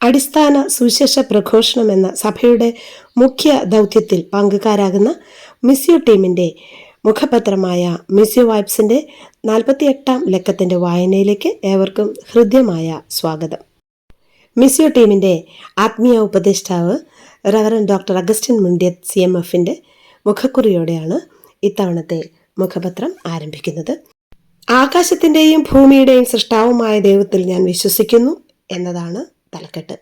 അടിസ്ഥാന സുവിശേഷ പ്രഘോഷണം എന്ന സഭയുടെ മുഖ്യ ദൗത്യത്തിൽ പങ്കുകാരാകുന്ന മിസ്യു ടീമിന്റെ മുഖപത്രമായ മിസ്യു വൈബ്സിന്റെ നാൽപ്പത്തിയെട്ടാം ലക്കത്തിന്റെ വായനയിലേക്ക് ഏവർക്കും ഹൃദ്യമായ സ്വാഗതം. മിസ്യു ടീമിന്റെ ആത്മീയ ഉപദേഷ്ടാവ് reverend doctor Augustine Mundiyath C M എഫിന്റെ മുഖക്കുറിയോടെയാണ് ഇത്തവണത്തെ മുഖപത്രം ആരംഭിക്കുന്നത്. ആകാശത്തിന്റെയും ഭൂമിയുടെയും സൃഷ്ടാവുമായ ദൈവത്തിൽ ഞാൻ വിശ്വസിക്കുന്നു എന്നതാണ് തലക്കെട്ട്.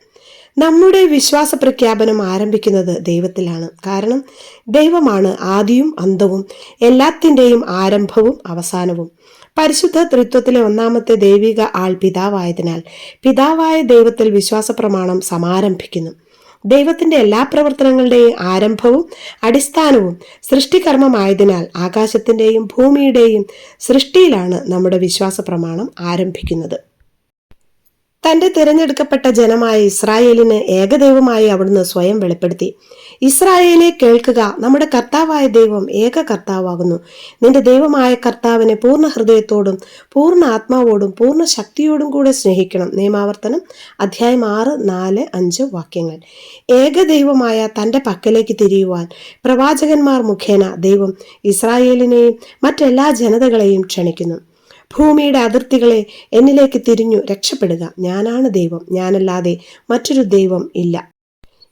നമ്മുടെ വിശ്വാസ പ്രഖ്യാപനം ആരംഭിക്കുന്നത് ദൈവത്തിലാണ്. കാരണം ദൈവമാണ് ആദിയും അന്തവും എല്ലാത്തിന്റെയും ആരംഭവും അവസാനവും. പരിശുദ്ധ ത്രിത്വത്തിലെ ഒന്നാമത്തെ ദൈവിക ആൾ പിതാവായതിനാൽ പിതാവായ ദൈവത്തിൽ വിശ്വാസ പ്രമാണം സമാരംഭിക്കുന്നു. ദൈവത്തിന്റെ എല്ലാ പ്രവർത്തനങ്ങളുടെയും ആരംഭവും അടിസ്ഥാനവും സൃഷ്ടികർമ്മമായതിനാൽ ആകാശത്തിന്റെയും ഭൂമിയുടെയും സൃഷ്ടിയിലാണ് നമ്മുടെ വിശ്വാസ പ്രമാണം ആരംഭിക്കുന്നത്. തന്റെ തിരഞ്ഞെടുക്കപ്പെട്ട ജനമായ ഇസ്രായേലിന് ഏകദൈവമായി അവിടുന്ന് സ്വയം വെളിപ്പെടുത്തി. ഇസ്രായേലെ കേൾക്കുക നമ്മുടെ കർത്താവായ ദൈവം ഏക കർത്താവാകുന്നു നിന്റെ ദൈവമായ കർത്താവിനെ പൂർണ ഹൃദയത്തോടും പൂർണ ആത്മാവോടും പൂർണ ശക്തിയോടും കൂടെ സ്നേഹിക്കണം. നിയമാവർത്തനം അധ്യായം ആറ് നാല് അഞ്ച് വാക്യങ്ങൾ. ഏകദൈവമായ തന്റെ പക്കലേക്ക് തിരിയുവാൻ പ്രവാചകന്മാർ മുഖേന ദൈവം ഇസ്രായേലിനെയും മറ്റെല്ലാ ജനതകളെയും ക്ഷണിക്കുന്നു. ഭൂമിയുടെ അതിർത്തികളെ എന്നിലേക്ക് തിരിഞ്ഞു രക്ഷപ്പെടുക. ഞാനാണ് ദൈവം. ഞാനല്ലാതെ മറ്റൊരു ദൈവം ഇല്ല.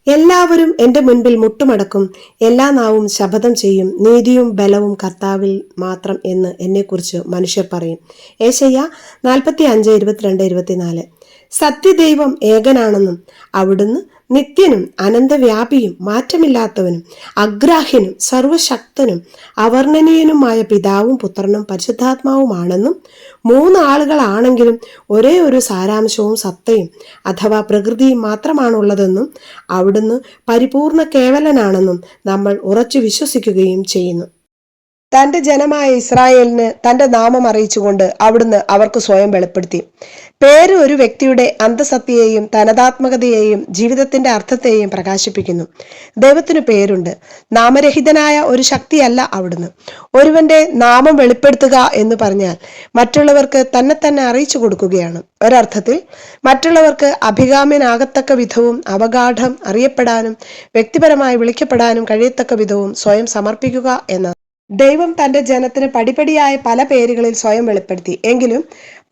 എല്ലാവരും എന്റെ മുൻപിൽ മുട്ടുമടക്കും. എല്ലാ നാവും ശപഥം ചെയ്യും. നീതിയും ബലവും കർത്താവിൽ മാത്രം എന്ന് എന്നെക്കുറിച്ച് മനുഷ്യർ പറയും. ഏശയ്യ നാൽപ്പത്തി അഞ്ച് ഇരുപത്തിരണ്ട് ഇരുപത്തിനാല്. സത്യദൈവം ഏകനാണെന്നും അവിടുന്ന് നിത്യനും അനന്തവ്യാപിയും മാറ്റമില്ലാത്തവനും അഗ്രാഹ്യനും സർവശക്തനും അവർണനീയനുമായ പിതാവും പുത്രനും പരിശുദ്ധാത്മാവുമാണെന്നും മൂന്ന് ആളുകളാണെങ്കിലും ഒരേ ഒരു സാരാംശവും സത്തയും അഥവാ പ്രകൃതിയും മാത്രമാണുള്ളതെന്നും അവിടുന്ന് പരിപൂർണ കേവലനാണെന്നും നമ്മൾ ഉറച്ചു വിശ്വസിക്കുകയും ചെയ്യുന്നു. തന്റെ ജനമായ ഇസ്രായേലിന് തന്റെ നാമം അറിയിച്ചുകൊണ്ട് അവിടുന്ന് അവർക്ക് സ്വയം വെളിപ്പെടുത്തി. പേര് ഒരു വ്യക്തിയുടെ അന്തസത്തയെയും തനതാത്മകതയെയും ജീവിതത്തിന്റെ അർത്ഥത്തെയും പ്രകാശിപ്പിക്കുന്നു. ദൈവത്തിന് പേരുണ്ട്. നാമരഹിതനായ ഒരു ശക്തിയല്ല അവിടുന്ന്. ഒരുവന്റെ നാമം വെളിപ്പെടുത്തുക എന്ന് പറഞ്ഞാൽ മറ്റുള്ളവർക്ക് തന്നെ തന്നെ അറിയിച്ചു കൊടുക്കുകയാണ്. ഒരർത്ഥത്തിൽ മറ്റുള്ളവർക്ക് അഭികാമ്യനാകത്തക്ക വിധവും അവഗാഠം അറിയപ്പെടാനും വ്യക്തിപരമായി വിളിക്കപ്പെടാനും കഴിയത്തക്ക വിധവും സ്വയം സമർപ്പിക്കുക എന്ന ദൈവം തന്റെ ജനത്തിന് പടിപടിയായ പല പേരുകളിൽ സ്വയം വെളിപ്പെടുത്തി. എങ്കിലും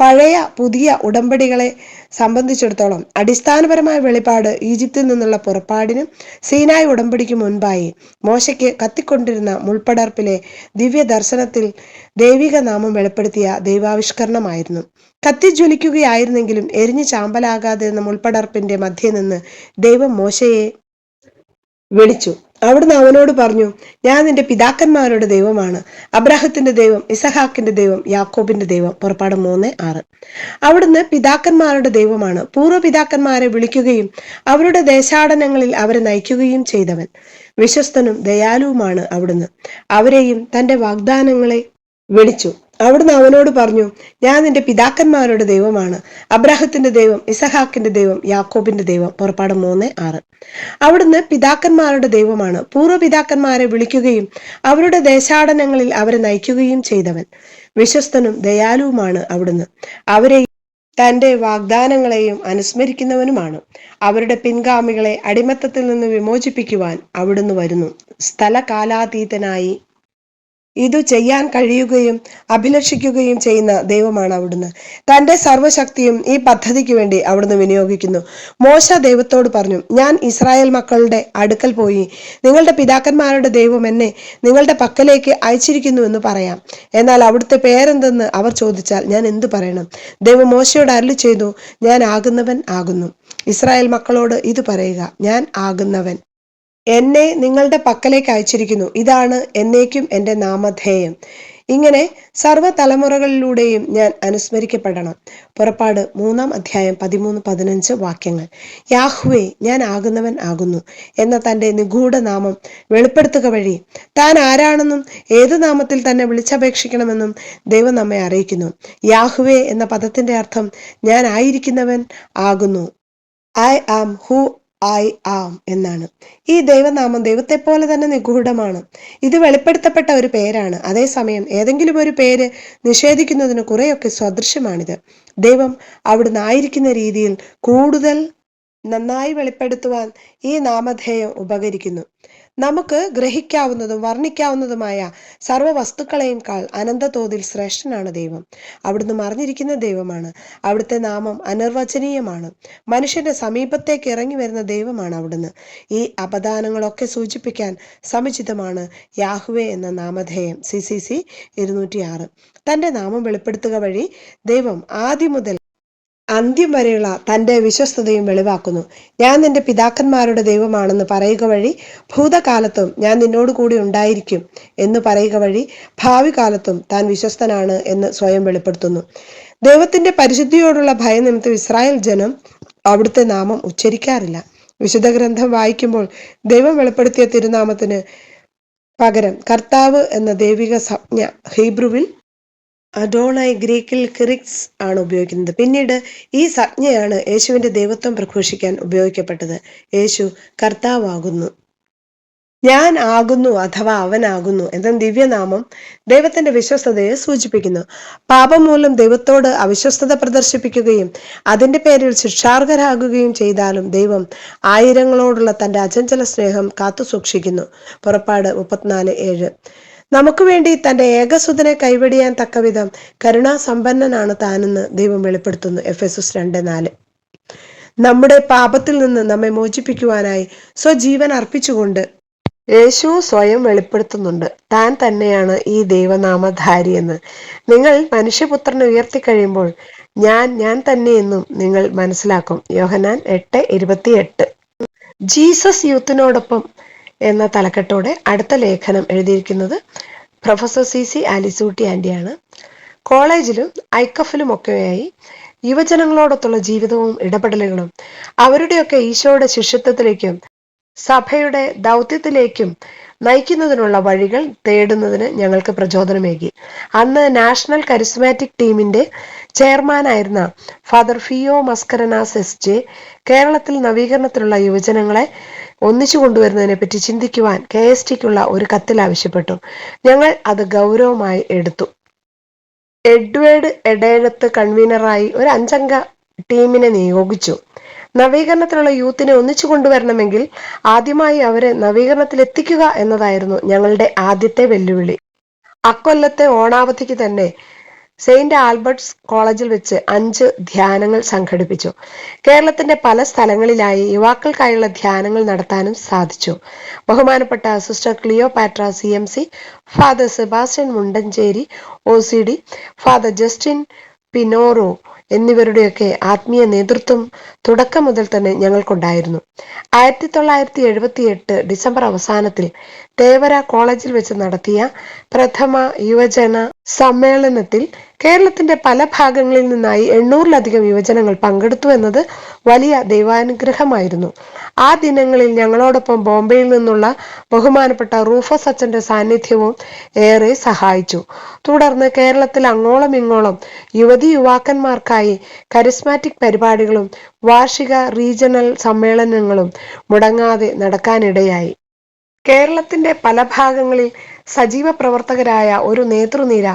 പഴയ പുതിയ ഉടമ്പടികളെ സംബന്ധിച്ചിടത്തോളം അടിസ്ഥാനപരമായ വെളിപ്പാട് ഈജിപ്തിൽ നിന്നുള്ള പുറപ്പാടിനും സീനായ് ഉടമ്പടിക്ക് മുൻപായി മോശയ്ക്ക് കത്തിക്കൊണ്ടിരുന്ന മുൾപ്പടർപ്പിലെ ദിവ്യ ദർശനത്തിൽ ദൈവിക നാമം വെളിപ്പെടുത്തിയ ദൈവാവിഷ്കരണമായിരുന്നു. കത്തിജ്വലിക്കുകയായിരുന്നെങ്കിലും എരിഞ്ഞു ചാമ്പലാകാതെ എന്ന മുൾപ്പടർപ്പിന്റെ മധ്യേ നിന്ന് ദൈവം മോശയെ വിളിച്ചു. അവിടുന്ന് അവനോട് പറഞ്ഞു ഞാൻ നിന്റെ പിതാക്കന്മാരുടെ ദൈവമാണ്. അബ്രാഹത്തിന്റെ ദൈവം ഇസഹാക്കിന്റെ ദൈവം യാക്കോബിന്റെ ദൈവം. പുറപ്പാട് മൂന്ന് ആറ്. അവിടുന്ന് പിതാക്കന്മാരുടെ ദൈവമാണ്. പൂർവപിതാക്കന്മാരെ വിളിക്കുകയും അവരുടെ ദേശാടനങ്ങളിൽ അവരെ നയിക്കുകയും ചെയ്തവൻ. വിശ്വസ്തനും ദയാലുവുമാണ് അവിടുന്ന്. അവരെയും തന്റെ വാഗ്ദാനങ്ങളെ വിളിച്ചു. അവിടുന്ന് അവനോട് പറഞ്ഞു ഞാൻ നിന്റെ പിതാക്കന്മാരുടെ ദൈവമാണ്. അബ്രാഹത്തിന്റെ ദൈവം ഇസഹാക്കിന്റെ ദൈവം യാക്കോബിന്റെ ദൈവം. പുറപ്പാട് മൂന്ന് ആറ്. അവിടുന്ന് പിതാക്കന്മാരുടെ ദൈവമാണ്. പൂർവപിതാക്കന്മാരെ വിളിക്കുകയും അവരുടെ ദേശാടനങ്ങളിൽ അവരെ നയിക്കുകയും ചെയ്തവൻ. വിശ്വസ്തനും ദയാലുവുമാണ് അവിടുന്ന്. അവരെ തന്റെ വാഗ്ദാനങ്ങളെയും അനുസ്മരിക്കുന്നവനുമാണ്. അവരുടെ പിൻഗാമികളെ അടിമത്തത്തിൽ നിന്ന് വിമോചിപ്പിക്കുവാൻ അവിടുന്ന് വരുന്നു. സ്ഥലകാലാതീതനായി ഇതു ചെയ്യാൻ കഴിയുകയും അഭിലഷിക്കുകയും ചെയ്യുന്ന ദൈവമാണ് അവിടുന്ന്. തന്റെ സർവശക്തിയും ഈ പദ്ധതിക്ക് വേണ്ടി അവിടുന്ന് വിനിയോഗിക്കുന്നു. മോശ ദൈവത്തോട് പറഞ്ഞു ഞാൻ ഇസ്രായേൽ മക്കളുടെ അടുക്കൽ പോയി. നിങ്ങളുടെ പിതാക്കന്മാരുടെ ദൈവം എന്നെ നിങ്ങളുടെ പക്കലേക്ക് അയച്ചിരിക്കുന്നു എന്ന് പറയാം. എന്നാൽ അവിടുത്തെ പേരെന്തെന്ന് അവർ ചോദിച്ചാൽ ഞാൻ എന്തു പറയണം? ദൈവം മോശയോട് അരളി ചെയ്തു ഞാൻ ആകുന്നവൻ ആകുന്നു. ഇസ്രായേൽ മക്കളോട് ഇത് പറയുക. ഞാൻ ആകുന്നവൻ. എന്നെ നിങ്ങളുടെ പക്കലേക്ക് അയച്ചിരിക്കുന്നു. ഇതാണ് എന്നേക്കും എന്റെ നാമധേയം. ഇങ്ങനെ സർവ തലമുറകളിലൂടെയും ഞാൻ അനുസ്മരിക്കപ്പെടണം. പുറപ്പാട് മൂന്നാം അധ്യായം പതിമൂന്ന് പതിനഞ്ച് വാക്യങ്ങൾ. യാഹുവേ ഞാൻ ആകുന്നവൻ ആകുന്നു എന്ന തന്റെ നിഗൂഢ നാമം വെളിപ്പെടുത്തുക വഴി താൻ ആരാണെന്നും ഏത് നാമത്തിൽ തന്നെ വിളിച്ചപേക്ഷിക്കണമെന്നും ദൈവം നമ്മെ അറിയിക്കുന്നു. യാഹുവേ എന്ന പദത്തിന്റെ അർത്ഥം ഞാൻ ആയിരിക്കുന്നവൻ ആകുന്നു. I am who I am എന്നാണ്. ഈ ദൈവനാമം ദൈവത്തെ പോലെ തന്നെ നിഗൂഢമാണ്. ഇത് വെളിപ്പെടുത്തപ്പെട്ട ഒരു പേരാണ്. അതേസമയം ഏതെങ്കിലും ഒരു പേര് നിഷേധിക്കുന്നതിന് കുറെയൊക്കെ സദൃശ്യമാണിത്. ദൈവം അവിടുന്ന് ആയിരിക്കുന്ന രീതിയിൽ കൂടുതൽ നന്നായി വെളിപ്പെടുത്തുവാൻ ഈ നാമധേയം ഉപകരിക്കുന്നു. നമുക്ക് ഗ്രഹിക്കാവുന്നതും വർണിക്കാവുന്നതുമായ സർവ വസ്തുക്കളെയും കാൾ അനന്തതോതിൽ ശ്രേഷ്ഠനാണ് ദൈവം. അവിടുന്ന് മറിഞ്ഞിരിക്കുന്ന ദൈവമാണ്. അവിടുത്തെ നാമം അനിർവചനീയമാണ്. മനുഷ്യന്റെ സമീപത്തേക്ക് ഇറങ്ങി വരുന്ന ദൈവമാണ് അവിടുന്ന്. ഈ അപദാനങ്ങളൊക്കെ സൂചിപ്പിക്കാൻ സമുചിതമാണ് യാഹുവെ എന്ന നാമധേയം. സി സി സി ഇരുന്നൂറ്റി ആറ് തന്റെ നാമം വെളിപ്പെടുത്തുക വഴി ദൈവം ആദ്യം മുതൽ അന്ത്യം വരെയുള്ള തന്റെ വിശ്വസ്തതയും വെളിവാക്കുന്നു. ഞാൻ നിന്റെ പിതാക്കന്മാരുടെ ദൈവമാണെന്ന് പറയുക വഴി ഭൂതകാലത്തും ഞാൻ നിന്നോട് കൂടി ഉണ്ടായിരിക്കും എന്ന് പറയുക വഴി ഭാവി കാലത്തും താൻ വിശ്വസ്തനാണ് എന്ന് സ്വയം വെളിപ്പെടുത്തുന്നു. ദൈവത്തിന്റെ പരിശുദ്ധിയോടുള്ള ഭയനിമിത്തം ഇസ്രായേൽ ജനം അവിടുത്തെ നാമം ഉച്ചരിക്കാറില്ല. വിശുദ്ധ ഗ്രന്ഥം വായിക്കുമ്പോൾ ദൈവം വെളിപ്പെടുത്തിയ തിരുനാമത്തിന് പകരം കർത്താവ് എന്ന ദൈവിക സംജ്ഞ ഹീബ്രുവിൽ അഡോണായി ഗ്രീക്കിൽ ക്രിക്സ് ആണ് ഉപയോഗിക്കുന്നത്. പിന്നീട് ഈ സജ്ഞയാണ് യേശുവിന്റെ ദൈവത്വം പ്രഘോഷിക്കാൻ ഉപയോഗിക്കപ്പെട്ടത്. യേശു കർത്താവാകുന്നു. ഞാൻ ആകുന്നു അഥവാ അവനാകുന്നു എന്ന ദിവ്യനാമം ദൈവത്തിന്റെ വിശ്വസ്തതയെ സൂചിപ്പിക്കുന്നു. പാപം മൂലം ദൈവത്തോട് അവിശ്വസ്തത പ്രദർശിപ്പിക്കുകയും അതിന്റെ പേരിൽ ശിക്ഷാർഹരാകുകയും ചെയ്താലും ദൈവം ആയിരങ്ങളോടുള്ള തന്റെ അചഞ്ചല സ്നേഹം കാത്തു സൂക്ഷിക്കുന്നു പുറപ്പാട് മുപ്പത്തിനാല് ഏഴ്. നമുക്ക് വേണ്ടി തന്റെ ഏകസുതനെ കൈവടിയാൻ തക്കവിധം കരുണാസമ്പന്നനാണ് താനെന്ന് ദൈവം വെളിപ്പെടുത്തുന്നു. എഫ് എസ് എസ് രണ്ട് നാല്. നമ്മുടെ പാപത്തിൽ നിന്ന് നമ്മെ മോചിപ്പിക്കുവാനായി സ്വജീവൻ അർപ്പിച്ചുകൊണ്ട് യേശു സ്വയം വെളിപ്പെടുത്തുന്നുണ്ട്. താൻ തന്നെയാണ് ഈ ദൈവനാമധാരി എന്ന് നിങ്ങൾ മനുഷ്യപുത്രനെ ഉയർത്തിക്കഴിയുമ്പോൾ ഞാൻ ഞാൻ തന്നെയെന്നും നിങ്ങൾ മനസ്സിലാക്കും. യോഹനാൻ എട്ട് ഇരുപത്തിയെട്ട്. ജീസസ് യൂത്തിനോടൊപ്പം എന്ന തലക്കെട്ടോടെ അടുത്ത ലേഖനം എഴുതിയിരിക്കുന്നത് പ്രൊഫസർ സി സി ആലിസൂട്ടി ആൻഡിയാണ് കോളേജിലും ഐക്കഫിലും ഒക്കെയായി യുവജനങ്ങളോടൊത്തുള്ള ജീവിതവും ഇടപെടലുകളും അവരുടെയൊക്കെ ഈശോയുടെ ശിഷ്യത്വത്തിലേക്കും സഭയുടെ ദൗത്യത്തിലേക്കും നയിക്കുന്നതിനുള്ള വഴികൾ തേടുന്നതിന് ഞങ്ങൾക്ക് പ്രചോദനമേകി. അന്ന് നാഷണൽ കരിസ്മാറ്റിക് ടീമിന്റെ ചെയർമാനായിരുന്ന father Fio Mascarenhas S J കേരളത്തിൽ നവീകരണത്തിലുള്ള യുവജനങ്ങളെ ഒന്നിച്ചു കൊണ്ടുവരുന്നതിനെ പറ്റി ചിന്തിക്കുവാൻ കെ എസ് ടിക്കുള്ള ഒരു കത്തിൽ ആവശ്യപ്പെട്ടു. ഞങ്ങൾ അത് ഗൗരവമായി എടുത്തു. എഡ്വേർഡ് എഡേഴത്ത് കൺവീനറായി ഒരു അഞ്ചംഗ ടീമിനെ നിയോഗിച്ചു. നവീകരണത്തിലുള്ള യൂത്തിനെ ഒന്നിച്ചു കൊണ്ടുവരണമെങ്കിൽ ആദ്യമായി അവരെ നവീകരണത്തിൽ എത്തിക്കുക എന്നതായിരുന്നു ഞങ്ങളുടെ ആദ്യത്തെ വെല്ലുവിളി. അക്കൊല്ലത്തെ ഓണാവധിക്ക് തന്നെ സെയിന്റ് ആൽബർട്ട്സ് കോളേജിൽ വെച്ച് അഞ്ച് ധ്യാനങ്ങൾ സംഘടിപ്പിച്ചു. കേരളത്തിന്റെ പല സ്ഥലങ്ങളിലായി യുവാക്കൾക്കായുള്ള ധ്യാനങ്ങൾ നടത്താനും സാധിച്ചു. ബഹുമാനപ്പെട്ട sister Cleopatra C M C father Sebastian Mundancheri O C D father Justin Pinheiro എന്നിവരുടെയൊക്കെ ആത്മീയ നേതൃത്വം തുടക്കം മുതൽ തന്നെ ഞങ്ങൾക്കുണ്ടായിരുന്നു. ആയിരത്തി തൊള്ളായിരത്തി എഴുപത്തി എട്ട് ഡിസംബർ അവസാനത്തിൽ തേവര കോളേജിൽ വെച്ച് നടത്തിയ പ്രഥമ യുവജന സമ്മേളനത്തിൽ കേരളത്തിന്റെ പല ഭാഗങ്ങളിൽ നിന്നായി എണ്ണൂറിലധികം യുവജനങ്ങൾ പങ്കെടുത്തു എന്നത് വലിയ ദൈവാനുഗ്രഹമായിരുന്നു. ആ ദിനങ്ങളിൽ ഞങ്ങളോടൊപ്പം ബോംബെയിൽ നിന്നുള്ള ബഹുമാനപ്പെട്ട റൂഫസ് അച്ഛന്റെ സാന്നിധ്യവും ഏറെ സഹായിച്ചു. തുടർന്ന് കേരളത്തിൽ അങ്ങോളം ഇങ്ങോളം യുവതി യുവാക്കന്മാർക്കായി കരിസ്മാറ്റിക് പരിപാടികളും വാർഷിക റീജിയണൽ സമ്മേളനങ്ങളും മുടങ്ങാതെ നടക്കാനിടയായി. കേരളത്തിന്റെ പല ഭാഗങ്ങളിൽ സജീവ പ്രവർത്തകരായ ഒരു നേതൃനിര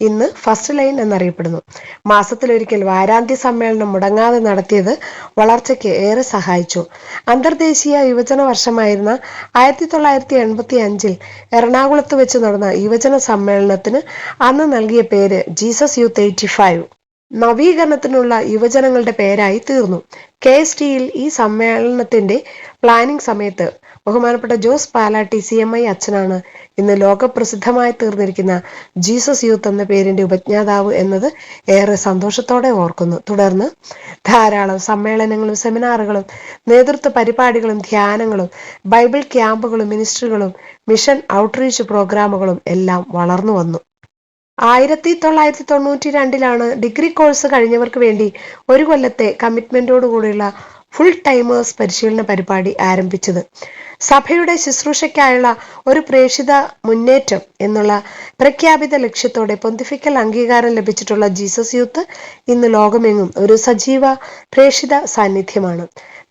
ഇന്ന് ഫസ്റ്റ് ലൈൻ എന്നറിയപ്പെടുന്നു. മാസത്തിലൊരിക്കൽ വാരാന്ത്യ സമ്മേളനം മുടങ്ങാതെ നടത്തിയത് വളർച്ചയ്ക്ക് ഏറെ സഹായിച്ചു. അന്തർദേശീയ യുവജന വർഷമായിരുന്ന ആയിരത്തി തൊള്ളായിരത്തി എൺപത്തി അഞ്ചിൽ എറണാകുളത്ത് വെച്ച് നടന്ന യുവജന സമ്മേളനത്തിന് അന്ന് നൽകിയ പേര് ജീസസ് യൂത്ത് എയ്റ്റി ഫൈവ്. നവീകരണത്തിനുള്ള യുവജനങ്ങളുടെ പേരായി തീർന്നു. കെ എസ് ടിയിൽ ഈ സമ്മേളനത്തിന്റെ പ്ലാനിംഗ് സമയത്ത് ബഹുമാനപ്പെട്ട Jose Palatty C M I അച്ഛനാണ്. ഇന്ന് ലോകപ്രസിദ്ധമായി തീർന്നിരിക്കുന്ന ജീസസ് യൂത്ത് എന്ന പേരിന്റെ ഉപജ്ഞാതാവ് എന്നത് ഏറെ സന്തോഷത്തോടെ ഓർക്കുന്നു. തുടർന്ന് ധാരാളം സമ്മേളനങ്ങളും സെമിനാറുകളും നേതൃത്വ പരിപാടികളും ധ്യാനങ്ങളും ബൈബിൾ ക്യാമ്പുകളും മിനിസ്ട്രികളും മിഷൻ ഔട്ട്റീച്ച് പ്രോഗ്രാമുകളും എല്ലാം വളർന്നു വന്നു. ആയിരത്തി തൊള്ളായിരത്തി തൊണ്ണൂറ്റി രണ്ടിലാണ് ഡിഗ്രി കോഴ്സ് കഴിഞ്ഞവർക്ക് വേണ്ടി ഒരു കൊല്ലത്തെ കമ്മിറ്റ്മെന്റോടു കൂടിയുള്ള ഫുൾ ടൈമേഴ്സ് പരിശീലന പരിപാടി ആരംഭിച്ചത്. സഭയുടെ ശുശ്രൂഷയ്ക്കായുള്ള ഒരു പ്രേക്ഷിത മുന്നേറ്റം എന്നുള്ള പ്രഖ്യാപിത ലക്ഷ്യത്തോടെ പൊന്തിഫിക്കൽ അംഗീകാരം ലഭിച്ചിട്ടുള്ള ജീസസ് യൂത്ത് ഇന്ന് ലോകമെങ്ങും ഒരു സജീവ പ്രേക്ഷിത സാന്നിധ്യമാണ്.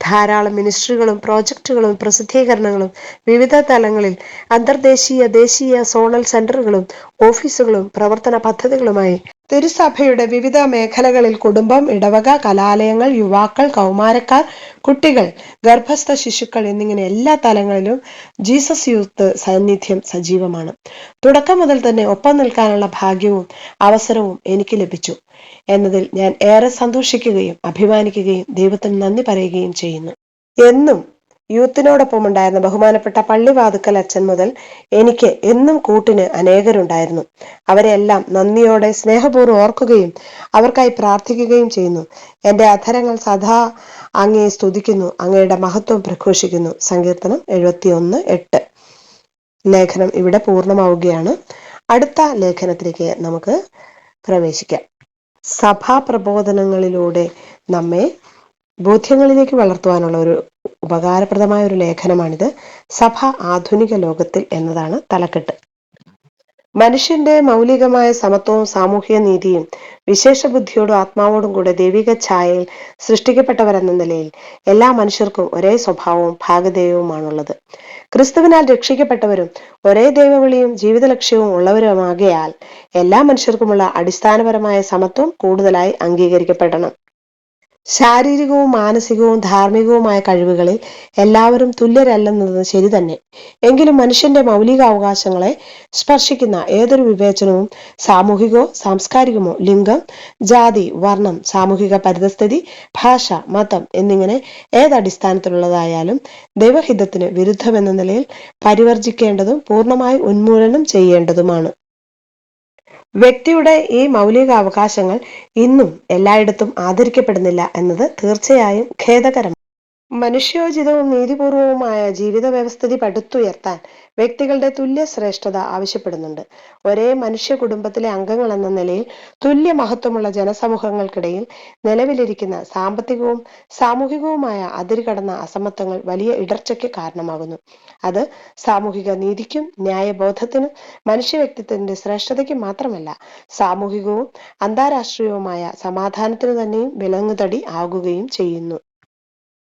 ധാരാളം മിനിസ്ട്രികളും പ്രോജക്റ്റുകളും പ്രസിദ്ധീകരണങ്ങളും വിവിധ തലങ്ങളിൽ അന്തർദേശീയ ദേശീയ സോണൽ സെന്ററുകളും ഓഫീസുകളും പ്രവർത്തന പദ്ധതികളുമായി. തിരുസഭയുടെ വിവിധ മേഖലകളിൽ കുടുംബം ഇടവക കലാലയങ്ങൾ യുവാക്കൾ കൗമാരക്കാർ കുട്ടികൾ ഗർഭസ്ഥ ശിശുക്കൾ എന്നിങ്ങനെ എല്ലാ തലങ്ങളിലും ജീസസ് യൂത്ത് സാന്നിധ്യം സജീവമാണ്. തുടക്കം മുതൽ തന്നെ ഒപ്പം നിൽക്കാനുള്ള ഭാഗ്യവും അവസരവും എനിക്ക് ലഭിച്ചു. എന്നതിൽ ഞാൻ ഏറെ സന്തോഷിക്കുകയും അഭിമാനിക്കുകയും ദൈവത്തിന് നന്ദി പറയുകയും ചെയ്യുന്നു. എന്നും യൂത്തിനോടൊപ്പം ഉണ്ടായിരുന്ന ബഹുമാനപ്പെട്ട പള്ളിവാതുക്കൽ അച്ഛൻ മുതൽ എനിക്ക് എന്നും കൂട്ടിന് അനേകരുണ്ടായിരുന്നു. അവരെല്ലാം നന്ദിയോടെ സ്നേഹപൂർവം ഓർക്കുകയും അവർക്കായി പ്രാർത്ഥിക്കുകയും ചെയ്യുന്നു. എന്റെ അധരങ്ങൾ സദാ അങ്ങയെ സ്തുതിക്കുന്നു അങ്ങയുടെ മഹത്വം പ്രഘോഷിക്കുന്നു. സങ്കീർത്തനം എഴുപത്തി ഒന്ന് എട്ട്. ലേഖനം ഇവിടെ പൂർണമാവുകയാണ്. അടുത്ത ലേഖനത്തിലേക്ക് നമുക്ക് പ്രവേശിക്കാം. സഭാ പ്രബോധനങ്ങളിലൂടെ നമ്മെ ബോധ്യങ്ങളിലേക്ക് വളർത്തുവാനുള്ള ഒരു ഉപകാരപ്രദമായ ഒരു ലേഖനമാണിത്. സഭ ആധുനിക ലോകത്തിൽ എന്നതാണ് തലക്കെട്ട്. മനുഷ്യന്റെ മൗലികമായ സമത്വവും സാമൂഹിക നീതിയും വിശേഷ ബുദ്ധിയോടും ആത്മാവോടും കൂടെ ദൈവിക ഛായയിൽ സൃഷ്ടിക്കപ്പെട്ടവരെന്ന നിലയിൽ എല്ലാ മനുഷ്യർക്കും ഒരേ സ്വഭാവവും ഭാഗധേയവുമാണുള്ളത്. ക്രിസ്തുവിനാൽ രക്ഷിക്കപ്പെട്ടവരും ഒരേ ദൈവവിളിയും ജീവിത ലക്ഷ്യവും ഉള്ളവരുമാകയാൽ എല്ലാ മനുഷ്യർക്കുമുള്ള അടിസ്ഥാനപരമായ സമത്വം കൂടുതലായി അംഗീകരിക്കപ്പെടണം. ശാരീരികവും മാനസികവും ധാർമ്മികവുമായ കഴിവുകളിൽ എല്ലാവരും തുല്യരല്ലെന്നത് ശരി തന്നെ. എങ്കിലും മനുഷ്യന്റെ മൗലിക അവകാശങ്ങളെ സ്പർശിക്കുന്ന ഏതൊരു വിവേചനവും സാമൂഹികമോ സാംസ്കാരികമോ ലിംഗം ജാതി വർണം സാമൂഹിക പരിതസ്ഥിതി ഭാഷ മതം എന്നിങ്ങനെ ഏതടിസ്ഥാനത്തിലുള്ളതായാലും ദൈവഹിതത്തിന് വിരുദ്ധമെന്ന നിലയിൽ പരിവർജിക്കേണ്ടതും പൂർണമായി ഉന്മൂലനം ചെയ്യേണ്ടതുമാണ്. വ്യക്തിയുടെ ഈ മൗലിക അവകാശങ്ങൾ ഇന്നും എല്ലായിടത്തും ആദരിക്കപ്പെടുന്നില്ല എന്നത് തീർച്ചയായും ഖേദകരം മനുഷ്യോചിതവും നീതിപൂർവവുമായ ജീവിത വ്യവസ്ഥിതി പടുത്തുയർത്താൻ വ്യക്തികളുടെ തുല്യ ശ്രേഷ്ഠത ആവശ്യപ്പെടുന്നുണ്ട്. ഒരേ മനുഷ്യ കുടുംബത്തിലെ അംഗങ്ങൾ എന്ന നിലയിൽ തുല്യ മഹത്വമുള്ള ജനസമൂഹങ്ങൾക്കിടയിൽ നിലവിലിരിക്കുന്ന സാമ്പത്തികവും സാമൂഹികവുമായ അതിരുകടന്ന അസമത്വങ്ങൾ വലിയ ഇടർച്ചയ്ക്ക് കാരണമാകുന്നു. അത് സാമൂഹിക നീതിക്കും ന്യായബോധത്തിനും മനുഷ്യ വ്യക്തിത്വത്തിന്റെ ശ്രേഷ്ഠതയ്ക്കും മാത്രമല്ല സാമൂഹികവും അന്താരാഷ്ട്രീയവുമായ സമാധാനത്തിന് തന്നെയും വിലങ്ങുതടി ആകുകയും ചെയ്യുന്നു.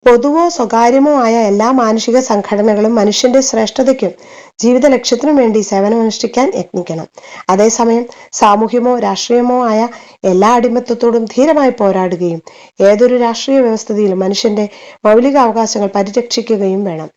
പൊതുവോ സ്വകാര്യമോ ആയ എല്ലാ മാനുഷിക സംഘടനകളും മനുഷ്യന്റെ ശ്രേഷ്ഠതയ്ക്കും ജീവിത ലക്ഷ്യത്തിനും വേണ്ടി സേവനമനുഷ്ഠിക്കാൻ യത്നിക്കണം. അതേസമയം സാമൂഹ്യമോ രാഷ്ട്രീയമോ ആയ എല്ലാ അടിമത്വത്തോടും ധീരമായി പോരാടുകയും ഏതൊരു രാഷ്ട്രീയ വ്യവസ്ഥിതിയിലും മനുഷ്യന്റെ മൗലിക അവകാശങ്ങൾ പരിരക്ഷിക്കുകയും വേണം.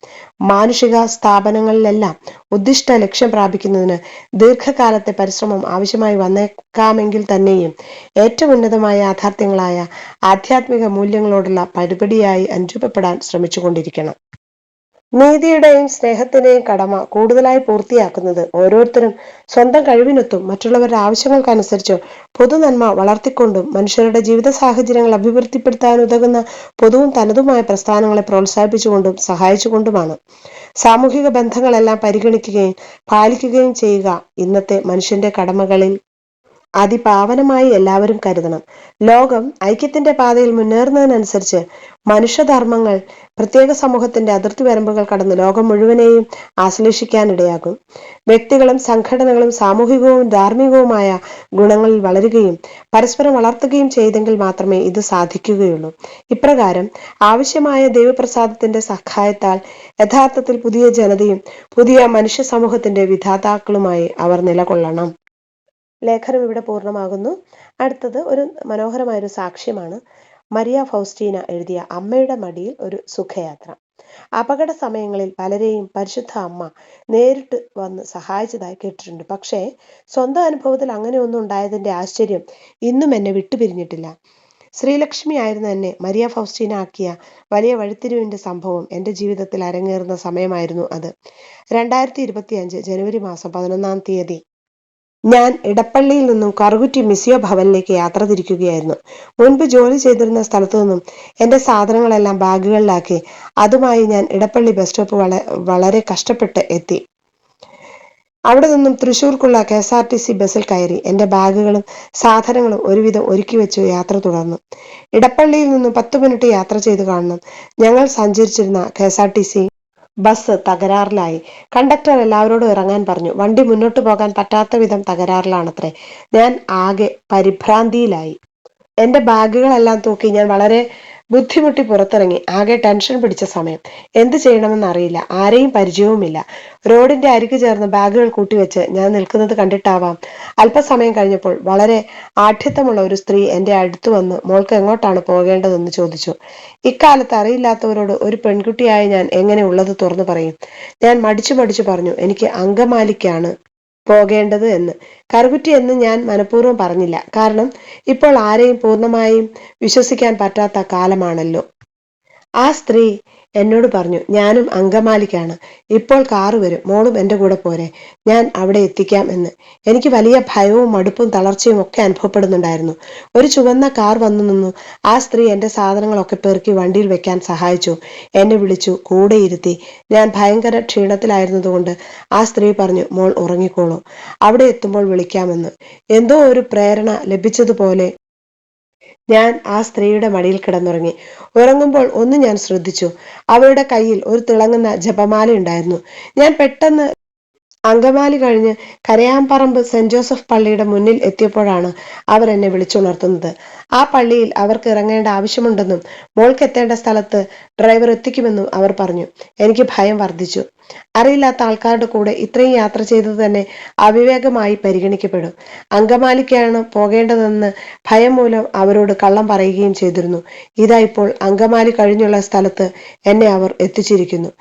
മാനുഷിക സ്ഥാപനങ്ങളിലെല്ലാം ഉദ്ദിഷ്ട ലക്ഷ്യം പ്രാപിക്കുന്നതിന് ദീർഘകാലത്തെ പരിശ്രമം ആവശ്യമായി വന്നേക്കാമെങ്കിൽ തന്നെയും ഏറ്റവും ഉന്നതമായ യാഥാർത്ഥ്യങ്ങളായ ആധ്യാത്മിക മൂല്യങ്ങളോടുള്ള പടിപടിയായി അനുരൂപപ്പെടാൻ ശ്രമിച്ചുകൊണ്ടിരിക്കണം. നീതിയുടെയും സ്നേഹത്തിന്റെയും കടമ കൂടുതലായി പൂർത്തിയാക്കുന്നത് ഓരോരുത്തരും സ്വന്തം കഴിവിനൊത്തും മറ്റുള്ളവരുടെ ആവശ്യങ്ങൾക്കനുസരിച്ച് പൊതുനന്മ വളർത്തിക്കൊണ്ടും മനുഷ്യരുടെ ജീവിത സാഹചര്യങ്ങൾ അഭിവൃദ്ധിപ്പെടുത്താൻ ഉതകുന്ന പൊതുവും തനതുമായ പ്രസ്ഥാനങ്ങളെ പ്രോത്സാഹിപ്പിച്ചുകൊണ്ടും സഹായിച്ചുകൊണ്ടുമാണ്. സാമൂഹിക ബന്ധങ്ങളെല്ലാം പരിഗണിക്കുകയും പാലിക്കുകയും ചെയ്യുക ഇന്നത്തെ മനുഷ്യന്റെ കടമകളിൽ അതിപാവനമായി എല്ലാവരും കരുതണം. ലോകം ഐക്യത്തിന്റെ പാതയിൽ മുന്നേറുന്നതിനനുസരിച്ച് മനുഷ്യധർമ്മങ്ങൾ പ്രത്യേക സമൂഹത്തിന്റെ അതിർത്തി വരമ്പുകൾ കടന്ന് ലോകം മുഴുവനെയും ആശ്ലേഷിക്കാനിടയാകും വ്യക്തികളും സംഘടനകളും സാമൂഹികവും ധാർമ്മികവുമായ ഗുണങ്ങളിൽ വളരുകയും പരസ്പരം വളർത്തുകയും ചെയ്തെങ്കിൽ മാത്രമേ ഇത് സാധിക്കുകയുള്ളൂ. ഇപ്രകാരം ആവശ്യമായ ദൈവപ്രസാദത്തിന്റെ സഹായത്താൽ യഥാർത്ഥത്തിൽ പുതിയ ജനതയും പുതിയ മനുഷ്യ സമൂഹത്തിന്റെ വിധാതാക്കളുമായി അവർ നിലകൊള്ളണം. ലേഖനം ഇവിടെ പൂർണമാകുന്നു. അടുത്തത് ഒരു മനോഹരമായ ഒരു സാക്ഷ്യമാണ്. മരിയ ഫൗസ്റ്റീന എഴുതിയ അമ്മയുടെ മടിയിൽ ഒരു സുഖയാത്ര. അപകട സമയങ്ങളിൽ പലരെയും പരിശുദ്ധ അമ്മ നേരിട്ട് വന്ന് സഹായിച്ചതായി കേട്ടിട്ടുണ്ട്. പക്ഷേ സ്വന്തം അനുഭവത്തിൽ അങ്ങനെ ഒന്നും ഉണ്ടായതിന്റെ ആശ്ചര്യം ഇന്നും എന്നെ വിട്ടുപിരിഞ്ഞിട്ടില്ല. ശ്രീലക്ഷ്മി ആയിരുന്നു എന്നെ മരിയ ഫൗസ്റ്റീന ആക്കിയ വലിയ വഴിത്തിരിവിന്റെ സംഭവം. എന്റെ ജീവിതത്തിൽ അരങ്ങേറുന്ന സമയമായിരുന്നു അത്. രണ്ടായിരത്തി ഇരുപത്തി അഞ്ച് ജനുവരി മാസം പതിനൊന്നാം തീയതി ഞാൻ ഇടപ്പള്ളിയിൽ നിന്നും കറുകുറ്റി മിസിയോ ഭവനിലേക്ക് യാത്ര തിരിക്കുകയായിരുന്നു. മുൻപ് ജോലി ചെയ്തിരുന്ന സ്ഥലത്തു നിന്നും എന്റെ സാധനങ്ങളെല്ലാം ബാഗുകളിലാക്കി അതുമായി ഞാൻ ഇടപ്പള്ളി ബസ് സ്റ്റോപ്പ് വള വളരെ കഷ്ടപ്പെട്ട് എത്തി. അവിടെ നിന്നും തൃശ്ശൂർക്കുള്ള K S R T C ബസ്സിൽ കയറി എന്റെ ബാഗുകളും സാധനങ്ങളും ഒരുവിധം ഒരുക്കി വെച്ചു യാത്ര തുടർന്നു. ഇടപ്പള്ളിയിൽ നിന്നും പത്ത് മിനിറ്റ് യാത്ര ചെയ്ത് കാണണം. ഞങ്ങൾ സഞ്ചരിച്ചിരുന്ന K S R T C bus തകരാറിലായി. Conductor എല്ലാവരോടും ഇറങ്ങാൻ പറഞ്ഞു. വണ്ടി മുന്നോട്ട് പോകാൻ പറ്റാത്ത വിധം തകരാറിലാണത്രേ. ഞാൻ ആകെ പരിഭ്രാന്തിയിലായി. എന്റെ ബാഗുകളെല്ലാം തൂക്കി ഞാൻ വളരെ ബുദ്ധിമുട്ടി പുറത്തിറങ്ങി ആകെ ടെൻഷൻ പിടിച്ച സമയം. എന്ത് ചെയ്യണമെന്ന് അറിയില്ല ആരെയും പരിചയവുമില്ല. റോഡിന്റെ അരികു ചേർന്ന് ബാഗുകൾ കൂട്ടിവെച്ച് ഞാൻ നിൽക്കുന്നത് കണ്ടിട്ടാവാം. അല്പസമയം കഴിഞ്ഞപ്പോൾ വളരെ ആഠ്യത്വമുള്ള ഒരു സ്ത്രീ എന്റെ അടുത്ത് വന്ന് മോൾക്ക് എങ്ങോട്ടാണ് പോകേണ്ടതെന്ന് ചോദിച്ചു. ഇക്കാലത്ത് അറിയില്ലാത്തവരോട് ഒരു പെൺകുട്ടിയായ ഞാൻ എങ്ങനെ ഉള്ളത് തുറന്നു പറയും. ഞാൻ മടിച്ചു മടിച്ചു പറഞ്ഞു എനിക്ക് അങ്കമാലിക്കാണ് പോകേണ്ടത് എന്ന്. കറുകുറ്റി എന്ന് ഞാൻ മനഃപൂർവം പറഞ്ഞില്ല. കാരണം ഇപ്പോൾ ആരെയും പൂർണമായും വിശ്വസിക്കാൻ പറ്റാത്ത കാലമാണല്ലോ. ആ സ്ത്രീ എന്നോട് പറഞ്ഞു ഞാനും അങ്കമാലിക്കാണ്. ഇപ്പോൾ കാറ് വരും. മോളും എന്റെ കൂടെ പോരെ. ഞാൻ അവിടെ എത്തിക്കാം എന്ന്. എനിക്ക് വലിയ ഭയവും മടുപ്പും തളർച്ചയും ഒക്കെ അനുഭവപ്പെടുന്നുണ്ടായിരുന്നു. ഒരു ചുവന്ന കാർ വന്നു നിന്നു. ആ സ്ത്രീ എന്റെ സാധനങ്ങളൊക്കെ പെറുക്കി വണ്ടിയിൽ വെക്കാൻ സഹായിച്ചു. എന്നെ വിളിച്ചു കൂടെ ഇരുത്തി. ഞാൻ ഭയങ്കര ക്ഷീണത്തിലായിരുന്നതുകൊണ്ട് ആ സ്ത്രീ പറഞ്ഞു മോൾ ഉറങ്ങിക്കോളൂ. അവിടെ എത്തുമ്പോൾ വിളിക്കാമെന്ന്. എന്തോ ഒരു പ്രേരണ ലഭിച്ചതുപോലെ ഞാൻ ആ സ്ത്രീയുടെ മടിയിൽ കിടന്നുറങ്ങി. ഉറങ്ങുമ്പോൾ ഒന്ന് ഞാൻ ശ്രദ്ധിച്ചു. അവളുടെ കയ്യിൽ ഒരു തിളങ്ങുന്ന ജപമാല ഉണ്ടായിരുന്നു. ഞാൻ പെട്ടെന്ന് അങ്കമാലി കഴിഞ്ഞ് കരയാമ്പറമ്പ് സെന്റ് ജോസഫ് പള്ളിയുടെ മുന്നിൽ എത്തിയപ്പോഴാണ് അവർ എന്നെ വിളിച്ചുണർത്തുന്നത്. ആ പള്ളിയിൽ അവർക്ക് ഇറങ്ങേണ്ട ആവശ്യമുണ്ടെന്നും മോൾക്ക് എത്തേണ്ട സ്ഥലത്ത് ഡ്രൈവർ എത്തിക്കുമെന്നും അവർ പറഞ്ഞു. എനിക്ക് ഭയം വർദ്ധിച്ചു. അറിയില്ലാത്ത ആൾക്കാരുടെ കൂടെ ഇത്രയും യാത്ര ചെയ്തത് തന്നെ അവിവേകമായി പരിഗണിക്കപ്പെടും. അങ്കമാലിക്കാണ് പോകേണ്ടതെന്ന് ഭയം മൂലം അവരോട് കള്ളം പറയുകയും ചെയ്തിരുന്നു. ഇതാ ഇപ്പോൾ അങ്കമാലി കഴിഞ്ഞുള്ള സ്ഥലത്ത് എന്നെ അവർ എത്തിച്ചിരിക്കുന്നു.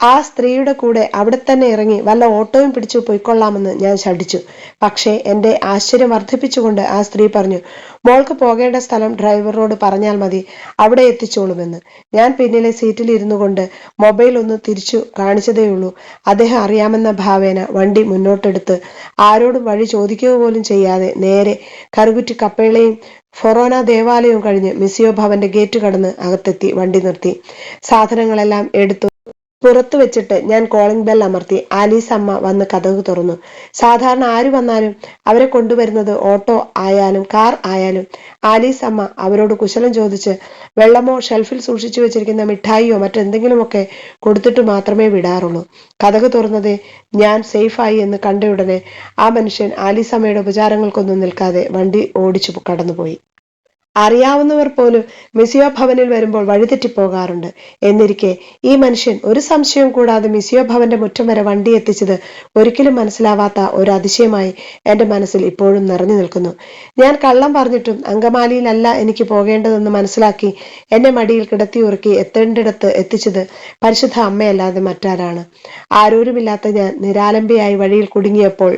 ആ സ്ത്രീയുടെ കൂടെ അവിടെ തന്നെ ഇറങ്ങി വല്ല ഓട്ടോയും പിടിച്ചു പോയിക്കൊള്ളാമെന്ന് ഞാൻ ശഠിച്ചു. പക്ഷേ എന്റെ ആശ്ചര്യം വർദ്ധിപ്പിച്ചുകൊണ്ട് ആ സ്ത്രീ പറഞ്ഞു മോൾക്ക് പോകേണ്ട സ്ഥലം ഡ്രൈവറോട് പറഞ്ഞാൽ മതി അവിടെ എത്തിച്ചോളുമെന്ന്. ഞാൻ പിന്നിലെ സീറ്റിൽ ഇരുന്നു കൊണ്ട് മൊബൈൽ ഒന്ന് തിരിച്ചു കാണിച്ചതേയുള്ളൂ. അദ്ദേഹം അറിയാമെന്ന ഭാവേന വണ്ടി മുന്നോട്ടെടുത്ത് ആരോടും വഴി ചോദിക്കുക പോലും ചെയ്യാതെ നേരെ കറുകുറ്റി കപ്പേളയും ഫൊറോന ദേവാലയവും കഴിഞ്ഞ് മിസിയോ ഭവന്റെ ഗേറ്റ് കടന്ന് അകത്തെത്തി വണ്ടി നിർത്തി. സാധനങ്ങളെല്ലാം എടുത്തു. പുറത്തു വെച്ചിട്ട് ഞാൻ കോളിംഗ് ബെൽ അമർത്തി ആലീസ് അമ്മ വന്ന് കഥക് തുറന്നു. സാധാരണ ആര് വന്നാലും അവരെ കൊണ്ടുവരുന്നത് ഓട്ടോ ആയാലും കാർ ആയാലും ആലീസ് അമ്മ അവരോട് കുശലം ചോദിച്ച് വെള്ളമോ ഷെൽഫിൽ സൂക്ഷിച്ചു വെച്ചിരിക്കുന്ന മിഠായിയോ മറ്റെന്തെങ്കിലുമൊക്കെ കൊടുത്തിട്ട് മാത്രമേ വിടാറുള്ളൂ. കഥക് തുറന്നത് ഞാൻ സേഫായി എന്ന് കണ്ടയുടനെ ആ മനുഷ്യൻ ആലീസ് അമ്മയുടെ ഉപചാരങ്ങൾക്കൊന്നും നിൽക്കാതെ വണ്ടി ഓടിച്ചു കടന്നുപോയി. അറിയാവുന്നവർ പോലും മിസിയോ ഭവനിൽ വരുമ്പോൾ വഴിതെറ്റിപ്പോകാറുണ്ട് എന്നിരിക്കെ ഈ മനുഷ്യൻ ഒരു സംശയവും കൂടാതെ മിസിയോ ഭവന്റെ മുറ്റം വരെ വണ്ടി എത്തിച്ചത് ഒരിക്കലും മനസ്സിലാവാത്ത ഒരു അതിശയമായി എന്റെ മനസ്സിൽ ഇപ്പോഴും നിറഞ്ഞു നിൽക്കുന്നു. ഞാൻ കള്ളം പറഞ്ഞിട്ടും അങ്കമാലിയിലല്ല എനിക്ക് പോകേണ്ടതെന്ന് മനസ്സിലാക്കി എന്നെ മടിയിൽ കിടത്തി ഉറക്കി എത്തേണ്ടിടത്ത് എത്തിച്ചത് പരിശുദ്ധ അമ്മയല്ലാതെ മറ്റാരാണ്. ആരോരുമില്ലാത്ത ഞാൻ നിരാലംബയായി വഴിയിൽ കുടുങ്ങിയപ്പോൾ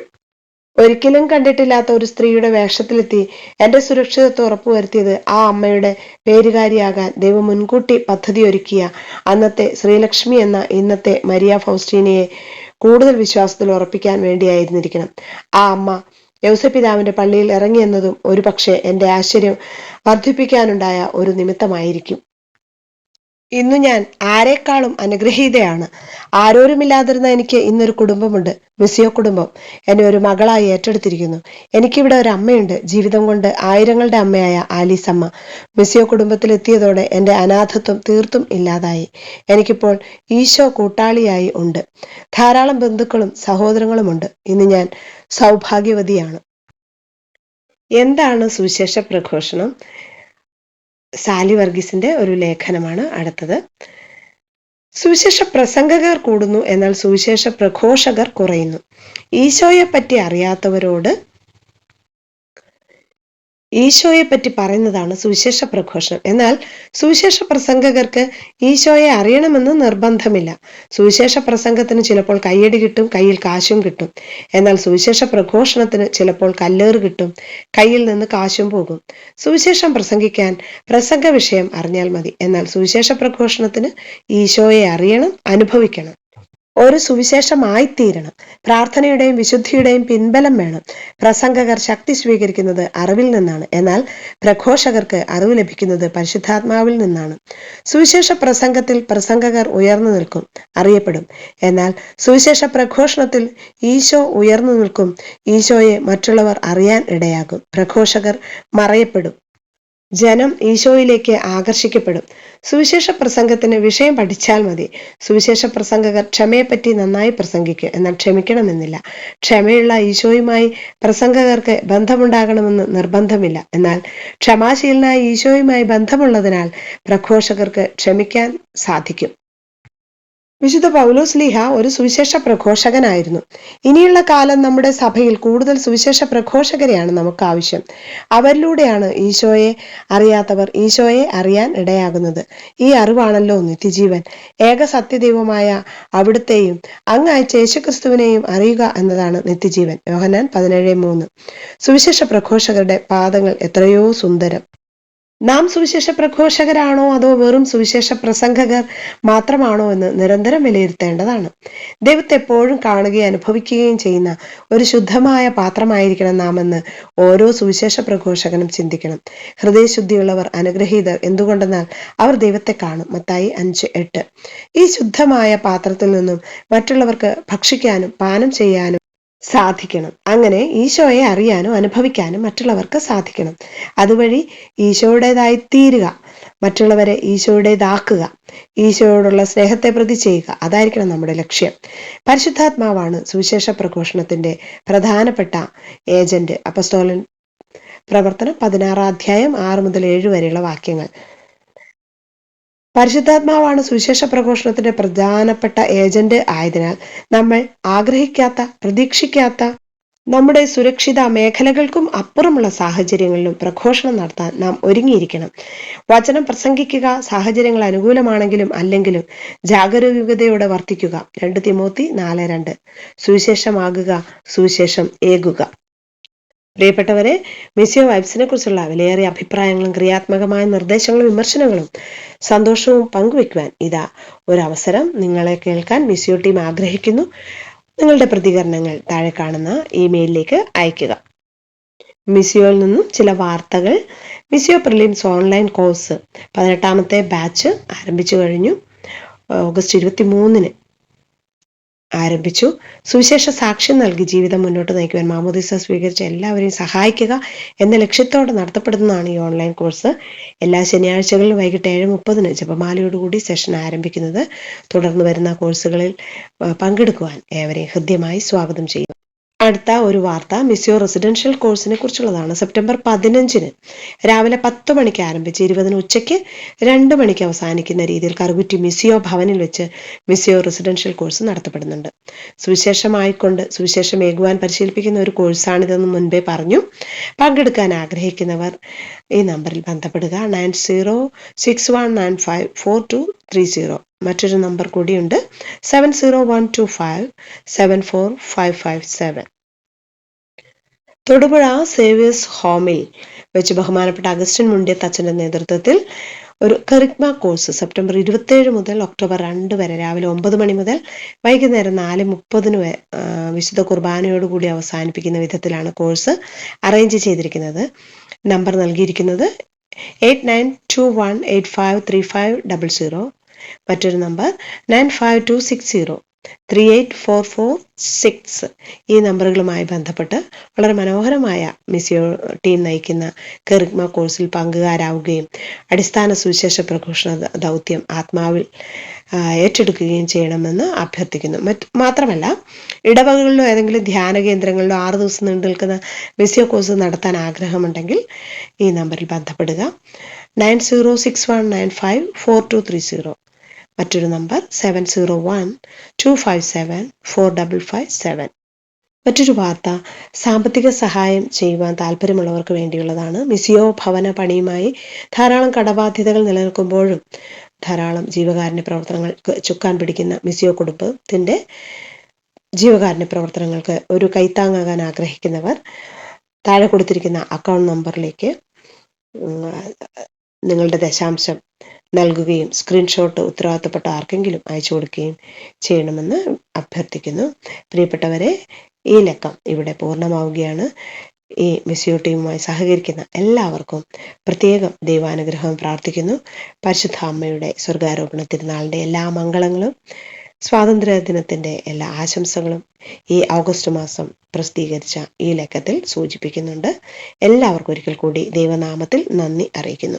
ഒരിക്കലും കണ്ടിട്ടില്ലാത്ത ഒരു സ്ത്രീയുടെ വേഷത്തിലെത്തി എന്റെ സുരക്ഷിതത്വം ഉറപ്പുവരുത്തിയത് ആ അമ്മയുടെ പേരുകാരിയാകാൻ ദൈവം മുൻകൂട്ടി പദ്ധതി ഒരുക്കിയ അന്നത്തെ ശ്രീലക്ഷ്മി എന്ന ഇന്നത്തെ മരിയ ഫൗസ്റ്റീനയെ കൂടുതൽ വിശ്വാസത്തിൽ ഉറപ്പിക്കാൻ വേണ്ടിയായിരുന്നിരിക്കണം. ആ അമ്മ യൗസപിതാവിന്റെ പള്ളിയിൽ ഇറങ്ങിയെന്നതും ഒരു പക്ഷേ എന്റെ ആശ്ചര്യം വർദ്ധിപ്പിക്കാനുണ്ടായ ഒരു നിമിത്തമായിരിക്കും. ഇന്നു ഞാൻ ആരെക്കാളും അനുഗ്രഹീതയാണ്. ആരോരുമില്ലാതിരുന്ന എനിക്ക് ഇന്നൊരു കുടുംബമുണ്ട്. മിസിയോ കുടുംബം. എന്നെ ഒരു മകളായി ഏറ്റെടുത്തിരിക്കുന്നു. എനിക്കിവിടെ ഒരു അമ്മയുണ്ട്. ജീവിതം കൊണ്ട് ആയിരങ്ങളുടെ അമ്മയായ ആലീസമ്മ. മിസിയോ കുടുംബത്തിലെത്തിയതോടെ എന്റെ അനാഥത്വം തീർത്തും ഇല്ലാതായി. എനിക്കിപ്പോൾ ഈശോ കൂട്ടാളിയായി ഉണ്ട്. ധാരാളം ബന്ധുക്കളും സഹോദരങ്ങളുമുണ്ട്. ഇന്ന് ഞാൻ സൗഭാഗ്യവതിയാണ്. എന്താണ് സുവിശേഷ പ്രഘോഷണം? സാലി വർഗീസിന്റെ ഒരു ലേഖനമാണ് അടുത്തത്. സുവിശേഷ പ്രസംഗകർ കൂടുന്നു എന്നാൽ സുവിശേഷ പ്രഘോഷകർ കുറയുന്നു. ഈശോയെ പറ്റി അറിയാത്തവരോട് ഈശോയെ പറ്റി പറയുന്നതാണ് സുവിശേഷ പ്രഘോഷണം. എന്നാൽ സുവിശേഷ പ്രസംഗകർക്ക് ഈശോയെ അറിയണമെന്ന് നിർബന്ധമില്ല. സുവിശേഷ പ്രസംഗത്തിന് ചിലപ്പോൾ കയ്യടി കിട്ടും കയ്യിൽ കാശും കിട്ടും. എന്നാൽ സുവിശേഷ പ്രഘോഷണത്തിന് ചിലപ്പോൾ കല്ലേറ് കിട്ടും കയ്യിൽ നിന്ന് കാശും പോകും. സുവിശേഷം പ്രസംഗിക്കാൻ പ്രസംഗ വിഷയം അറിഞ്ഞാൽ മതി. എന്നാൽ സുവിശേഷ പ്രഘോഷണത്തിന് ഈശോയെ അറിയണം അനുഭവിക്കണം. ഒരു സുവിശേഷമായിത്തീരണം. പ്രാർത്ഥനയുടെയും വിശുദ്ധിയുടെയും പിൻബലം വേണം. പ്രസംഗകർ ശക്തി സ്വീകരിക്കുന്നത് അറിവിൽ നിന്നാണ്. എന്നാൽ പ്രഘോഷകർക്ക് അറിവ് ലഭിക്കുന്നത് പരിശുദ്ധാത്മാവിൽ നിന്നാണ്. സുവിശേഷ പ്രസംഗത്തിൽ പ്രസംഗകർ ഉയർന്നു നിൽക്കും അറിയപ്പെടും. എന്നാൽ സുവിശേഷ പ്രഘോഷണത്തിൽ ഈശോ ഉയർന്നു നിൽക്കും ഈശോയെ മറ്റുള്ളവർ അറിയാൻ ഇടയാകും. പ്രഘോഷകർ മറയപ്പെടും. ജനം ഈശോയിലേക്ക് ആകർഷിക്കപ്പെടും. സുവിശേഷ പ്രസംഗത്തിന് വിഷയം പഠിച്ചാൽ മതി. സുവിശേഷ പ്രസംഗകർ ക്ഷമയെപ്പറ്റി നന്നായി പ്രസംഗിക്കും. എന്നാൽ ക്ഷമിക്കണമെന്നില്ല. ക്ഷമയുള്ള ഈശോയുമായി പ്രസംഗകർക്ക് ബന്ധമുണ്ടാകണമെന്ന് നിർബന്ധമില്ല. എന്നാൽ ക്ഷമാശീലനായ ഈശോയുമായി ബന്ധമുള്ളതിനാൽ പ്രഘോഷകർക്ക് ക്ഷമിക്കാൻ സാധിക്കും. വിശുദ്ധ പൗലോസ് ലിഹ ഒരു സുവിശേഷ പ്രഘോഷകനായിരുന്നു. ഇനിയുള്ള കാലം നമ്മുടെ സഭയിൽ കൂടുതൽ സുവിശേഷ പ്രഘോഷകരെയാണ് നമുക്ക് ആവശ്യം. അവരിലൂടെയാണ് ഈശോയെ അറിയാത്തവർ ഈശോയെ അറിയാൻ ഇടയാകുന്നത്. ഈ അറിവാണല്ലോ നിത്യജീവൻ. ഏക സത്യദൈവമായ അവിടുത്തെയും അങ്ങയച്ച യേശുക്രിസ്തുവിനെയും അറിയുക എന്നതാണ് നിത്യജീവൻ. യോഹനാൻ പതിനേഴ് മൂന്ന്. സുവിശേഷ പ്രഘോഷകരുടെ പാദങ്ങൾ എത്രയോ സുന്ദരം. നാം സുവിശേഷ പ്രഘോഷകരാണോ അതോ വെറും സുവിശേഷ പ്രസംഗകർ മാത്രമാണോ എന്ന് നിരന്തരം വിലയിരുത്തേണ്ടതാണ്. ദൈവത്തെ എപ്പോഴും കാണുകയും അനുഭവിക്കുകയും ചെയ്യുന്ന ഒരു ശുദ്ധമായ പാത്രമായിരിക്കണം നാം എന്ന് ഓരോ സുവിശേഷ പ്രഘോഷകനും ചിന്തിക്കണം. ഹൃദയശുദ്ധിയുള്ളവർ അനുഗ്രഹീതർ എന്തുകൊണ്ടെന്നാൽ അവർ ദൈവത്തെ കാണും. മത്തായി അഞ്ച് എട്ട്. ഈ ശുദ്ധമായ പാത്രത്തിൽ നിന്നും മറ്റുള്ളവർക്ക് ഭക്ഷിക്കാനും പാനം ചെയ്യാനും സാധിക്കണം. അങ്ങനെ ഈശോയെ അറിയാനും അനുഭവിക്കാനും മറ്റുള്ളവർക്ക് സാധിക്കണം. അതുവഴി ഈശോയുടേതായി തീരുക മറ്റുള്ളവരെ ഈശോയുടേതാക്കുക ഈശോയോടുള്ള സ്നേഹത്തെ പ്രതി ചെയ്യുക അതായിരിക്കണം നമ്മുടെ ലക്ഷ്യം. പരിശുദ്ധാത്മാവാണ് സുവിശേഷ പ്രഘോഷണത്തിന്റെ പ്രധാനപ്പെട്ട ഏജന്റ്. അപ്പസ്തോലൻ പ്രവർത്തനം പതിനാറാം അധ്യായം ആറ് മുതൽ ഏഴ് വരെയുള്ള വാക്യങ്ങൾ. പരിശുദ്ധാത്മാവാണ് സുവിശേഷ പ്രഘോഷണത്തിന്റെ പ്രധാനപ്പെട്ട ഏജന്റ് ആയതിനാൽ നമ്മൾ ആഗ്രഹിക്കാത്ത പ്രതീക്ഷിക്കാത്ത നമ്മുടെ സുരക്ഷിത മേഖലകൾക്കും അപ്പുറമുള്ള സാഹചര്യങ്ങളിലും പ്രഘോഷണം നടത്താൻ നാം ഒരുങ്ങിയിരിക്കണം. വചനം പ്രസംഗിക്കുക സാഹചര്യങ്ങൾ അനുകൂലമാണെങ്കിലും അല്ലെങ്കിലും ജാഗരൂകതയോടെ വർത്തിക്കുക. രണ്ട് തിമോത്തി നാല് രണ്ട്. സുവിശേഷമാകുക സുവിശേഷം ഏകുക. പ്രിയപ്പെട്ടവരെ മിസ്യോ വൈബ്സിനെ കുറിച്ചുള്ള വിലയേറിയ അഭിപ്രായങ്ങളും ക്രിയാത്മകമായ നിർദ്ദേശങ്ങളും വിമർശനങ്ങളും സന്തോഷവും പങ്കുവെക്കുവാൻ ഇതാ ഒരവസരം നിങ്ങളെ കേൾക്കാൻ മിസ്യോ ടീം ആഗ്രഹിക്കുന്നു. നിങ്ങളുടെ പ്രതികരണങ്ങൾ താഴെ കാണുന്ന ഇമെയിലിലേക്ക് അയയ്ക്കുക. മിസിയോയിൽ നിന്നും ചില വാർത്തകൾ. മിസിയോ പ്രിലിംസ് ഓൺലൈൻ കോഴ്സ് പതിനെട്ടാമത്തെ ബാച്ച് ആരംഭിച്ചു കഴിഞ്ഞു. ഓഗസ്റ്റ് ഇരുപത്തി മൂന്നിന് ആരംഭിച്ചു. സുവിശേഷ സാക്ഷ്യം നൽകി ജീവിതം മുന്നോട്ട് നയിക്കുവാൻ മാമോദിസ സ്വീകരിച്ച എല്ലാവരെയും സഹായിക്കുക എന്ന ലക്ഷ്യത്തോടെ നടത്തപ്പെടുന്നതാണ് ഈ ഓൺലൈൻ കോഴ്സ്. എല്ലാ ശനിയാഴ്ചകളിലും വൈകിട്ട് ഏഴ് മുപ്പതിന് ജപമാലയോടുകൂടി സെഷൻ ആരംഭിക്കുന്നത്. തുടർന്ന് വരുന്ന കോഴ്സുകളിൽ പങ്കെടുക്കുവാൻ ഏവരെയും ഹൃദ്യമായി സ്വാഗതം ചെയ്യും അടുത്ത ഒരു വാർത്ത മിസ്യോ റെസിഡൻഷ്യൽ കോഴ്സിനെ കുറിച്ചുള്ളതാണ്. സെപ്റ്റംബർ പതിനഞ്ചിന് രാവിലെ പത്ത് മണിക്ക് ആരംഭിച്ച് ഇരുപതിന് ഉച്ചയ്ക്ക് രണ്ട് മണിക്ക് അവസാനിക്കുന്ന രീതിയിൽ കറുകുറ്റി മിസിയോ ഭവനിൽ വെച്ച് മിസിയോ റെസിഡൻഷ്യൽ കോഴ്സ് നടത്തപ്പെടുന്നുണ്ട്. സുവിശേഷമായിക്കൊണ്ട് സുവിശേഷം ഏകുവാൻ പരിശീലിപ്പിക്കുന്ന ഒരു കോഴ്സാണിതെന്ന് മുൻപേ പറഞ്ഞു. പങ്കെടുക്കാൻ ആഗ്രഹിക്കുന്നവർ ഈ നമ്പറിൽ ബന്ധപ്പെടുക. Nine zero six one nine five four two three zero. മറ്റൊരു നമ്പർ കൂടിയുണ്ട്. Seven zero one two five seven four five five seven Thodupuzha Xavier's ഹോമിൽ വെച്ച് ബഹുമാനപ്പെട്ട അഗസ്റ്റിൻ മുണ്ടിയത്ത് അച്ഛന്റെ നേതൃത്വത്തിൽ ഒരു കറിക്മ കോഴ്സ് സെപ്റ്റംബർ ഇരുപത്തേഴ് മുതൽ ഒക്ടോബർ രണ്ട് വരെ രാവിലെ ഒമ്പത് മണി മുതൽ വൈകുന്നേരം നാല് മുപ്പതിന് വിശുദ്ധ കുർബാനയോടുകൂടി അവസാനിപ്പിക്കുന്ന വിധത്തിലാണ് കോഴ്സ് അറേഞ്ച് ചെയ്തിരിക്കുന്നത്. നമ്പർ നൽകിയിരിക്കുന്നത് eight nine two one eight five three five double zero മറ്റൊരു number nine five two six zero three eight four four six ഈ നമ്പറുകളുമായി ബന്ധപ്പെട്ട് വളരെ മനോഹരമായ മിസിയോ ടീം നയിക്കുന്ന കെറിഗ്മ കോഴ്സിൽ പങ്കുകാരാവുകയും അടിസ്ഥാന സുവിശേഷ പ്രഘോഷണ ദൗത്യം ആത്മാവിൽ ഏറ്റെടുക്കുകയും ചെയ്യണമെന്ന് അഭ്യർത്ഥിക്കുന്നു. മറ്റ് മാത്രമല്ല ഇടവകളിലോ ഏതെങ്കിലും ധ്യാന കേന്ദ്രങ്ങളിലോ ആറ് ദിവസം നീണ്ടു നിൽക്കുന്ന മിസിയോ കോഴ്സ് നടത്താൻ ആഗ്രഹമുണ്ടെങ്കിൽ ഈ നമ്പറിൽ ബന്ധപ്പെടുക. Nine zero six one nine five four two three zero മറ്റൊരു number seven zero one two five seven four double five seven മറ്റൊരു വാർത്ത സാമ്പത്തിക സഹായം ചെയ്യുവാൻ താല്പര്യമുള്ളവർക്ക് വേണ്ടിയുള്ളതാണ്. മിസിയോ ഭവന പണിയുമായി ധാരാളം കടബാധ്യതകൾ നിലനിൽക്കുമ്പോഴും ധാരാളം ജീവകാരുണ്യ പ്രവർത്തനങ്ങൾക്ക് ചുക്കാൻ പിടിക്കുന്ന മിസിയോ കുടുംബത്തിന്റെ ജീവകാരുണ്യ പ്രവർത്തനങ്ങൾക്ക് ഒരു കൈത്താങ്ങാകാൻ ആഗ്രഹിക്കുന്നവർ താഴെ കൊടുത്തിരിക്കുന്ന അക്കൗണ്ട് നമ്പറിലേക്ക് നിങ്ങളുടെ ദശാംശം നൽകുകയും സ്ക്രീൻഷോട്ട് ഉത്തരവാദിത്തപ്പെട്ട ആർക്കെങ്കിലും അയച്ചു കൊടുക്കുകയും ചെയ്യണമെന്ന് അഭ്യർത്ഥിക്കുന്നു. പ്രിയപ്പെട്ടവരെ ഈ ലക്കം ഇവിടെ പൂർണമാവുകയാണ്. ഈ മിസ്യൂ ടീമുമായി സഹകരിക്കുന്ന എല്ലാവർക്കും പ്രത്യേകം ദൈവാനുഗ്രഹം പ്രാർത്ഥിക്കുന്നു. പരിശുദ്ധ അമ്മയുടെ സ്വർഗാരോപണ തിരുനാളിന്റെ എല്ലാ മംഗളങ്ങളും സ്വാതന്ത്ര്യ ദിനത്തിന്റെ എല്ലാ ആശംസകളും ഈ ഓഗസ്റ്റ് മാസം പ്രസിദ്ധീകരിച്ച ഈ ലക്കത്തിൽ സൂചിപ്പിക്കുന്നുണ്ട്. എല്ലാവർക്കും ഒരിക്കൽ കൂടി ദൈവനാമത്തിൽ നന്ദി അറിയിക്കുന്നു.